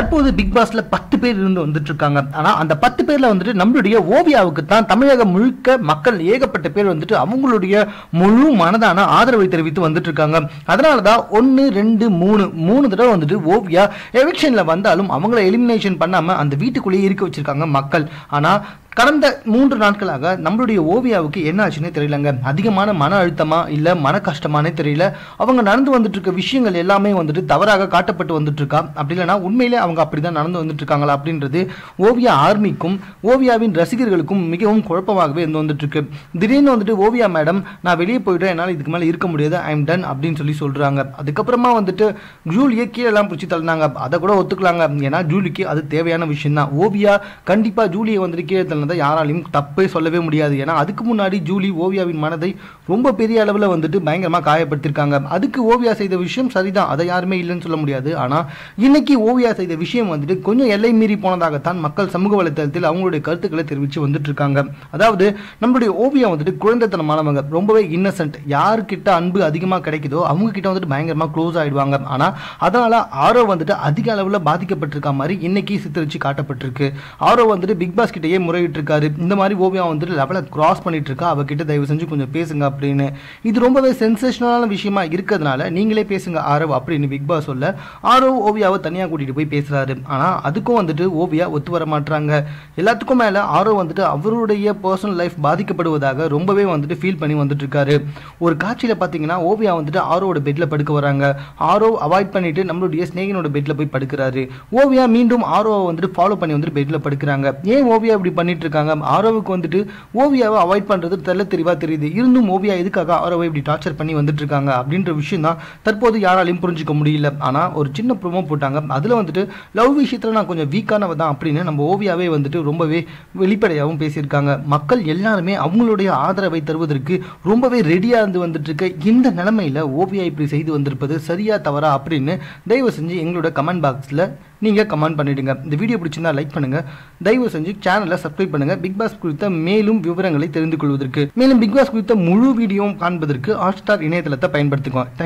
தற்போது பிக் பாஸ்ல பத்து பேர் இருந்து வந்துட்டு இருக்காங்க ஆனா அந்த பத்து பேர்ல வந்துட்டு நம்மளுடைய ஓவியாவுக்கு தான் தமிழகம் முழுக்க மக்கள் ஏகப்பட்ட பேர் வந்துட்டு அவங்களுடைய முழு மனதான ஆதரவை தெரிவித்து வந்துட்டு இருக்காங்க அதனாலதான் ஒன்னு ரெண்டு மூணு மூணு தடவை வந்துட்டு ஓவியா எவிக்ஷன்ல வந்தாலும் அவங்கள எலிமினேஷன் பண்ணாம அந்த வீட்டுக்குள்ளேயே இருக்க வச்சிருக்காங்க மக்கள். ஆனா கடந்த மூன்று நாட்களாக நம்மளுடைய ஓவியாவுக்கு என்ன ஆச்சுன்னே தெரியலங்க. அதிகமான மன அழுத்தமா இல்ல மன கஷ்டமானே தெரியல. அவங்க நடந்து வந்துட்டு இருக்க விஷயங்கள் எல்லாமே வந்துட்டு தவறாக காட்டப்பட்டு வந்துட்டு இருக்கா அப்படி இல்லைன்னா உண்மையிலே அவங்க அப்படிதான் நடந்து வந்துட்டு இருக்காங்களா அப்படின்றது ஓவியா ஆர்மிக்கும் ஓவியாவின் ரசிகர்களுக்கும் மிகவும் குழப்பமாகவே இருந்து வந்துட்டு இருக்கு திடீர்னு வந்துட்டு ஓவியா மேடம் நான் வெளியே போயிட்டேன் என்னால் இதுக்கு மேலே இருக்க முடியாது ஐ எம் டன் அப்படின்னு சொல்லி சொல்றாங்க. அதுக்கப்புறமா வந்துட்டு ஜூலியை கீழே எல்லாம் பிடிச்சி தள்ளினாங்க. அதை கூட ஒத்துக்கலாங்க. ஏன்னா ஜூலிக்கு அது தேவையான விஷயம் தான் ஓவியா கண்டிப்பா ஜூலியை வந்துட்டு கீழே தள்ளினதை யாராலையும் தப்பே சொல்லவே முடியாது. ஏன்னா அதுக்கு முன்னாடி ஜூலி ஓவியாவின் மனதை ரொம்ப பெரிய அளவில் வந்துட்டு பயங்கரமாக காயப்படுத்திருக்காங்க. அதுக்கு ஓவியா செய்த விஷயம் சரிதான். அதை யாருமே இல்லைன்னு சொல்ல முடியாது. ஆனால் இன்னைக்கு ஓவியா செய்த விஷயம் வந்துட்டு கொஞ்சம் எல்லை மீறி போனதாகத்தான் மக்கள் சமூக வலைத்தளத்தில் அவங்களுடைய கருத்துக்களை தெரிவித்து வந்துட்டு இருக்காங்க அதாவது நம்மளுடைய ஓவியா வந்துட்டு குழந்தைத்தனமானவங்க. ரொம்பவே இன்னசென்ட் யாருக்கிட்ட அன்பு அதிகமாக கிடைக்குதோ அவங்க கிட்ட வந்துட்டு பயங்கரமாக க்ளோஸ் ஆயிடுவாங்க. ஆனால் அதனால் ஆரோ வந்துட்டு அதிக அளவில் பாதிக்கப்பட்டிருக்க மாதிரி இன்னைக்கு சித்தரிச்சு காட்டப்பட்டிருக்கு. ஆரோ வந்துட்டு பிக் பாஸ் கிட்டேயே முறையிட்டு இருக்காரு இந்த மாதிரி ஓவியா வந்துட்டு லெவலை கிராஸ் பண்ணிட்டு இருக்கா அவகிட்ட தயவு செஞ்சு கொஞ்சம் பேசுங்க அப்படின்னு. இது ரொம்பவே சென்சேஷனலான விஷயமா இருக்கிறதுனால நீங்களே பேசுங்க ஆரவ் அப்படின்னு பிக் பாஸ் சொல்ல ஆரவ் ஓவியாவை தனியாக கூட்டிட்டு போய் பேசுறாரு. ஆனா அதுக்கும் வந்துட்டு ஓவியா ஒத்து வர மாட்டாங்க எல்லாத்துக்கும் மேல ஆரவ் வந்துட்டு அவருடைய பர்சனல் லைஃப் பாதிக்கப்படுவதாக ரொம்பவே வந்துட்டு ஃபீல் பண்ணி வந்துட்டு இருக்காரு ஒரு காட்சியில பாத்தீங்கன்னா ஓவியா வந்துட்டு ஆரோவோட பெட்ல படுக்க வராங்க. ஆரோ அவாய்ட் பண்ணிட்டு நம்மளுடைய ஸ்நேகினோட பெட்ல போய் படுக்கிறாரு. ஓவியா மீண்டும் ஆரோவை வந்துட்டு ஃபாலோ பண்ணி வந்துட்டு பெட்ல படுக்கிறாங்க. ஏன் ஓவியா இப்படி பண்ணிட்டு இருக்காங்க ஆரோவுக்கு வந்துட்டு ஓவியாவை அவாய்ட் பண்றது தெல்ல தெளிவா தெரியுது. இருந்தும் ஓவியா எதுக்காக ஆரோவை இப்படி டார்ச்சர் பண்ணி வந்துட்டு இருக்காங்க அப்படின்ற விஷயம் தான் தற்போது யாராலையும் புரிஞ்சுக்க முடியல. ஆனா ஒரு சின்ன ப்ரோமோ போட்டாங்க. அதுல வந்துட்டு லவ் விஷயத்துல நான் கொஞ்சம் வீக்கானவ தான் அப்படின்னு நம்ம ஓவியாவே வந்துட்டு ரொம்பவே வெளிப்படையாகவும் பேசியிருக்காங்க. மக்கள் எல்லாருமே அவங்களுடைய ஆதரவை தருவதற்கு ரொம்பவே ரெடியா இருந்து வந்துட்டு இருக்க இந்த நிலைமையில ஓவியா இப்படி செய்து வந்திருப்பது சரியா தவறா அப்படின்னு தயவு செஞ்சு எங்களோட கமெண்ட் பாக்ஸில் நீங்க கமெண்ட் பண்ணிடுங்க. இந்த வீடியோ பிடிச்சிருந்தா லைக் பண்ணுங்க. தயவு செஞ்சு சேனலை சப்ஸ்கிரைப் பண்ணுங்க. பிக் பாஸ் குறித்த மேலும் விவரங்களை தெரிந்து கொள்வதற்கு. மேலும் பிக் பாஸ் குறித்த முழு வீடியோவும் காண்பதற்கு ஹாட் ஸ்டார் இணையதளத்தை பயன்படுத்துங்க